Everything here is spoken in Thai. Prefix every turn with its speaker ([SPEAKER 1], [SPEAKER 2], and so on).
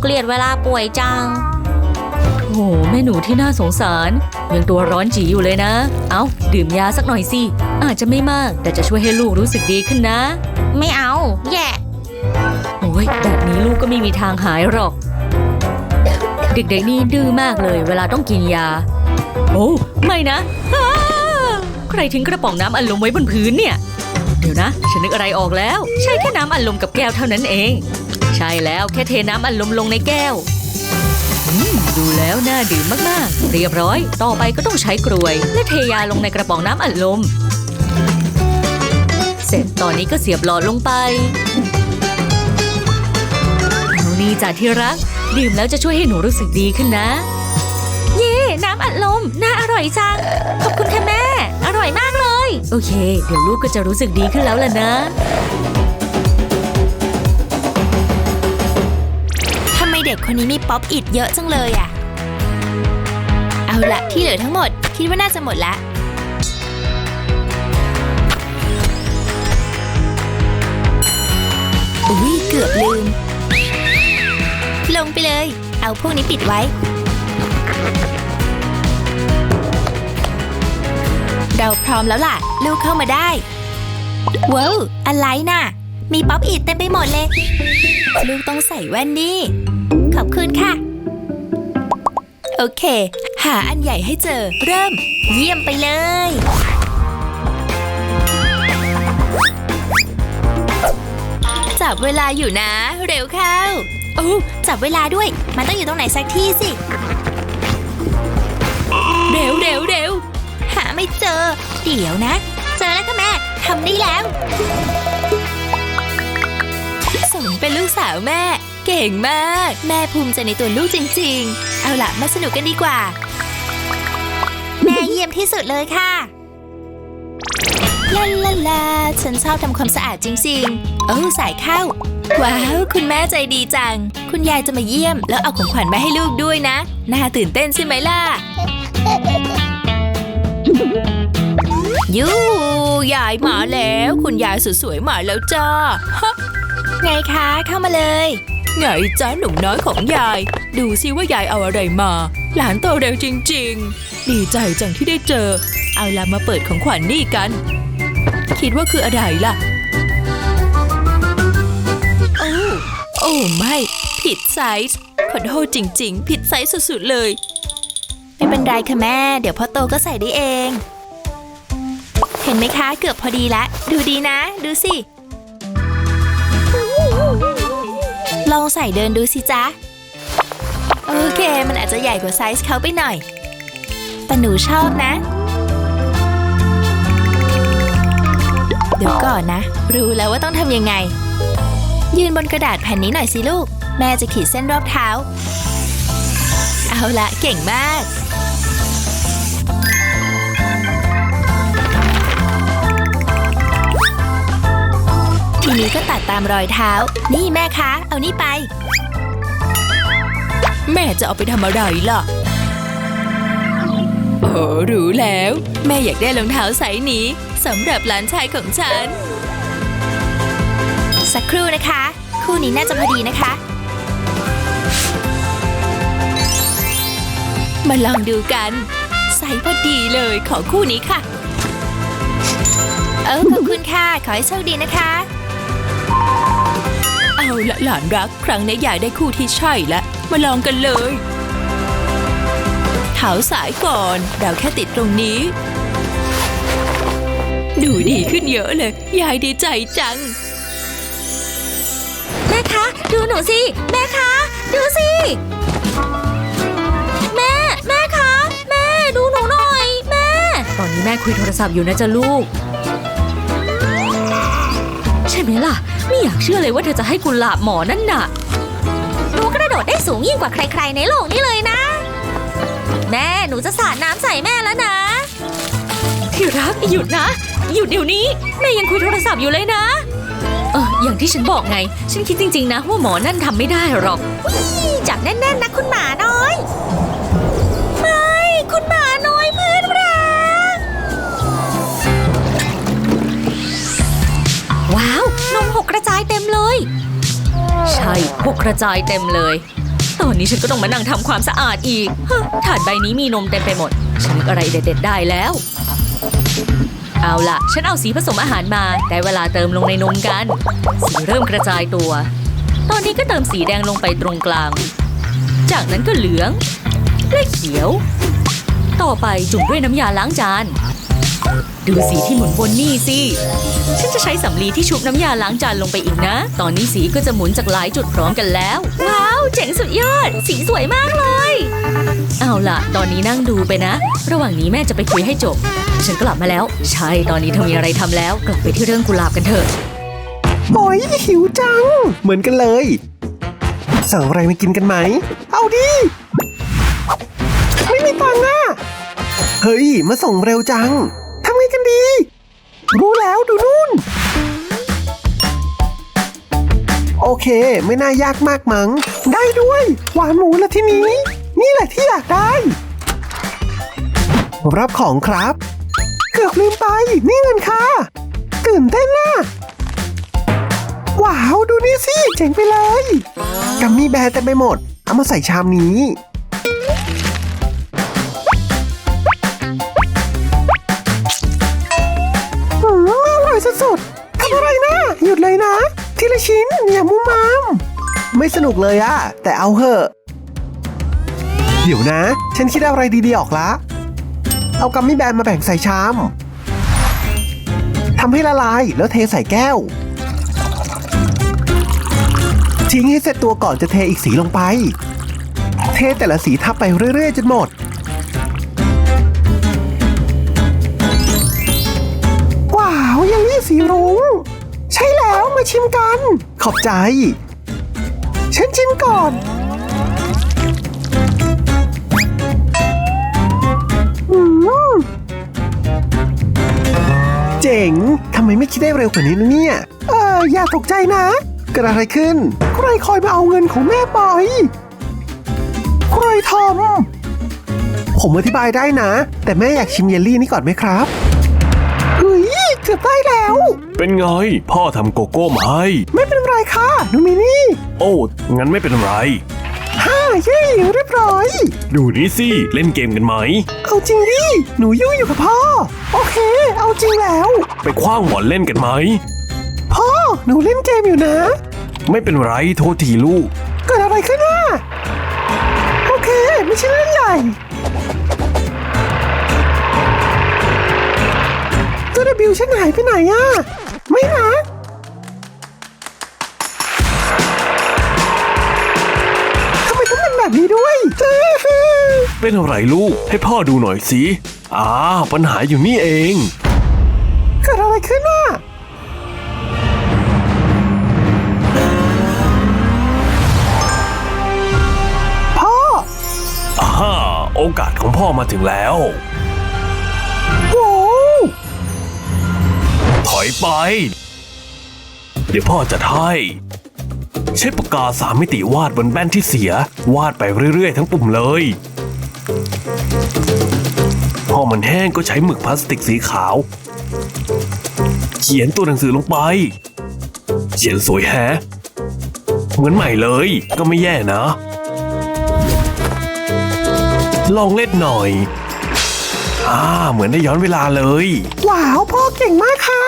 [SPEAKER 1] เกลียดเวลาป่วยจัง
[SPEAKER 2] โอ้โหแม่หนูที่น่าสงสาร ยังตัวร้อนจีอยู่เลยนะ เอาดื่มยาสักหน่อยสิ อาจจะไม่มาก แต่จะช่วยให้ลูกรู้สึกดีขึ้นนะ
[SPEAKER 1] ไม่เอา แย่
[SPEAKER 2] โอ้ยแบบนี้ลูกก็ไม่มีทางหายหรอก เด็กๆนี่ดื้อมากเลย เวลาต้องกินยา โอ้ไม่นะอ้าใครทิ้งกระป๋องน้ำอัดลมไว้บนพื้นเนี่ย เดี๋ยวนะ ฉันนึกอะไรออกแล้ว ใช่แค่น้ำอัดลมกับแก้วเท่านั้นเอง ใช่แล้วแค่เทน้ำอัดลมลงในแก้ว ดูแล้วน่าดื่มมากๆ เรียบร้อย ต่อไปก็ต้องใช้กรวย และเทยาลงในกระป๋องน้ำอัดลม เสร็จตอนนี้ก็เสียบหลอดลงไปเอานี่จ้ะที่รัก ดื่มแล้วจะช่วยให้หนูรู้สึกดีขึ้นนะ
[SPEAKER 1] เย่น้ำอัดลม น่าอร่อยจัง ขอบคุณค่ะแม่ อร่อยมากเลย
[SPEAKER 2] โอเค เดี๋ยวลูกก็จะรู้สึกดีขึ้นแล้วล่ะนะ
[SPEAKER 3] ด็กคนนี้มีป๊อปอิดเยอะจังเลยอะเอาละที่เหลือทั้งหมด คิดว่าน่าจะหมดละอุ้ยเกือบลืม ลงไปเลย เอาพวกนี้ปิดไว้ เราพร้อมแล้วล่ะ ลูกเข้ามาได้ว้าวอะไรน่ะ มีป๊อปอิดเต็มไปหมดเลย ลูกต้องใส่แว่นดิขอบคุณค่ะ โอเค หาอันใหญ่ให้เจอ เริ่ม เยี่ยมไปเลย จับเวลาอยู่นะ เร็วเข้า โอ้จับเวลาด้วย มันต้องอยู่ตรงไหนสักที่สิ เร็วเร็วเร็วหาไม่เจอ เดี๋ยวนะ เจอแล้วค่ะแม่ทำได้แล้ว เป็นลูกสาวแม่ เก่งมาก แม่ภูมิใจในตัวลูกจริง ๆ เอาล่ะ มาสนุกกันดีกว่า แม่เยี่ยมที่สุดเลยค่ะลาลาลาฉันชอบทำความสะอาดจริง ๆ เออสายเข้า ว้าว คุณแม่ใจดีจัง คุณยายจะมาเยี่ยม แล้วเอาของขวัญมาให้ลูกด้วยนะ น่าตื่นเต้นใช่ไหมล่ะ ยูยายมาแล้ว คุณยายสวยๆมาแล้วจ้า ไงคะเข้ามาเลย ไงจ้าหนุ่มน้อยของยาย ดูสิว่ายายเอาอะไรมา หลานโตเร็วจริง ๆ ดีใจจังที่ได้เจอ เอาล่ะมาเปิดของขวัญนนี่กัน คิดว่าคืออะไรล่ะ โอ้โอ้ไม่ ผิดไซส์ขอโทษจริง ๆ ผิดไซส์สุดๆเลย ไม่เป็นไรค่ะแม่ เดี๋ยวพ่อโตก็ใส่ได้เอง เห็นไหมคะ เกือบพอดีละ ดูดีนะ ดูสิ ลองใส่เดินดูสิจ๊ะ โอเค มันอาจจะใหญ่กว่าไซส์เขาไปหน่อย แต่หนูชอบนะ เดี๋ยวก่อนนะ รู้แล้วว่าต้องทำยังไง ยืนบนกระดาษแผ่นนี้หน่อยสิลูก แม่จะขีดเส้นรอบเท้า เอาละเก่งมาก นี้ก็ตัดตามรอยเท้า นี่แม่คะ เอานี่ไป แม่จะเอาไปทำอะไรล่ะโอ้รู้แล้ว แม่อยากได้รองเท้าไซส์นี้สำหรับหลานชายของฉัน สักครู่นะคะ คู่นี้น่าจะพอดีนะคะ มาลองดูกันไซส์พอดีเลยขอคู่นี้ค่ะ เออขอบคุณค่ะ ขอให้โชคดีนะคะ เอาละหลานรักครั้งนี้ยายได้คู่ที่ใช่แล้วมาลองกันเลยเท้าสายก่อน เราแค่ติดตรงนี้ ดูดีขึ้นเยอะเลย ยายดีใจจัง
[SPEAKER 1] แม่คะ ดูหนูสิ แม่คะ ดูสิ แม่ แม่คะ แม่ดูหนูหน่อย แม่
[SPEAKER 2] ตอนนี้แม่คุยโทรศัพท์อยู่นะจ๊ะลูก ใช่ไหมล่ะ ไม่อยากเชื่อเลยว่าเธอจะให้กุหลาบหมอนั่นน่ะ
[SPEAKER 1] หนูกระโดดได้สูงยิ่งกว่าใครๆในโลกนี้เลยนะ แม่หนูจะสาดน้ำใส่แม่แล้วนะ
[SPEAKER 2] ที่รักหยุดนะ หยุดเดี๋ยวนี้แม่ยังคุยโทรศัพท์อยู่เลยนะ เอออย่างที่ฉันบอกไง ฉันคิดจริง ๆ นะว่าหมอนั่นทำไม่ได้หรอก
[SPEAKER 1] จับแน่นๆนะคุณหมาน้อย กกระจายเต็มเลย
[SPEAKER 2] ใช่พวกกระจายเต็มเลย ตอนนี้ฉันก็ต้องมานั่งทำความสะอาดอีกฮะถาดใบนี้มีนมเต็มไปหมด ฉันอะไรเด็ดๆได้แล้ว เอาล่ะฉันเอาสีผสมอาหารมาได้เวลาเติมลงในนมกัน สีเริ่มกระจายตัว ตอนนี้ก็เติมสีแดงลงไปตรงกลาง จากนั้นก็เหลืองและเขียว ต่อไปจุ่มด้วยน้ำยาล้างจาน ดูสีที่หมุนวนนี่สิ ฉันจะใช้สำลีที่ชุบน้ำยาล้างจานลงไปอีกนะ ตอนนี้สีก็จะหมุนจากหลายจุดพร้อมกันแล้ว ว้าว เจ๋งสุดยอด สีสวยมากเลย เอาล่ะ ตอนนี้นั่งดูไปนะ ระหว่างนี้แม่จะไปคุยให้จบ ฉันกลับมาแล้ว ใช่ ตอนนี้เธอมีอะไรทำแล้ว กลับไปที่เรื่องกุหลาบกันเถอะ
[SPEAKER 4] โอ้ยหิวจัง เหมือนกันเลย สั่งอะไรมากินกันไหม เอาดิ ไม่มีตังค์อะเฮ้ย มาส่งเร็วจัง ไงกันดี รู้แล้วดูนู่น โอเค ไม่น่ายากมากมัง้ง ได้ด้วย หวานหมูละที่นี้ นี่แหละที่อยากได้ รับของครับ เกือบลืมไป นี่เงินค่ะตื่นเต้นน่ะว้าว ดูนี่สิ เจ๋งไปเลย กัมมี่แบร์เต็มไปหมด เอามาใส่ชามนี้ ชิ้นอย่ามุมมาม ไม่สนุกเลยอะแต่เอาเหอะ เดี๋ยวนะ ฉันคิดอะไรดีๆออกละ เอากัมมี่แบร์มาแบ่งใส่ชามทำให้ละลายแล้วเทใส่แก้ว ทิ้งให้เสร็จตัวก่อนจะเทอีกสีลงไป เทแต่ละสีทับไปเรื่อยๆจนหมดว้าวยังนี่สีรุง้ง ชิมกัน ขอบใจ ฉันชิมก่อน เจ๋ง ทำไมไม่คิดได้เร็วกว่านี้นะเนี่ย เอออย่าตกใจนะ เกิดอะไรขึ้น ใครคอยมาเอาเงินของแม่ไป ใครทำผมอธิบายได้นะ แต่แม่อยากชิมเยลลี่นี่ก่อนไหมครับ เกือบได้แล้ว
[SPEAKER 5] เป็นไง พ่อทำโกโก้มาให้
[SPEAKER 4] ไม่เป็นไรค่ะดูมินี่
[SPEAKER 5] โอ้ งั้นไม่เป็นไร
[SPEAKER 4] ฮ่าเย้เรียบร้อย
[SPEAKER 5] ดูนี่สิ เล่นเกมกันไหม
[SPEAKER 4] เอาจริงดิ หนูยุ่งอยู่กับพ่อ โอเค เอาจริงแล้ว
[SPEAKER 5] ไปคว้างบอลเล่นกันไหม
[SPEAKER 4] พ่อ หนูเล่นเกมอยู่นะ
[SPEAKER 5] ไม่เป็นไร โทษทีลูก
[SPEAKER 4] เกิดอะไรขึ้นอะโอเค ไม่ใช่เรื่องใหญ่ ตัวบิวฉันหายไปไหนอะ ไม่นะทำไมต้องเป็นแบบนี้ด้วย
[SPEAKER 5] เป็นอะไรลูก ให้พ่อดูหน่อยสิอ้าปัญหาอยู่นี่เอง
[SPEAKER 4] เกิดอะไรขึ้นอะพ่อ
[SPEAKER 5] อ่าโอกาสของพ่อมาถึงแล้ว อยไป เดี๋ยวพ่อจะให้ ใช้ปากกาสามมิติวาดบนแป้นที่เสีย วาดไปเรื่อยๆ ทั้งปุ่มเลย พอมันแห้งก็ใช้หมึกพลาสติกสีขาว เขียนตัวหนังสือลงไป เขียนสวยแฮะ เหมือนใหม่เลยก็ไม่แย่นะ ลองเล่นหน่อย อ่า เหมือนได้ย้อนเวลาเลย
[SPEAKER 4] ว้าว พ่อเก่งมากค่ะ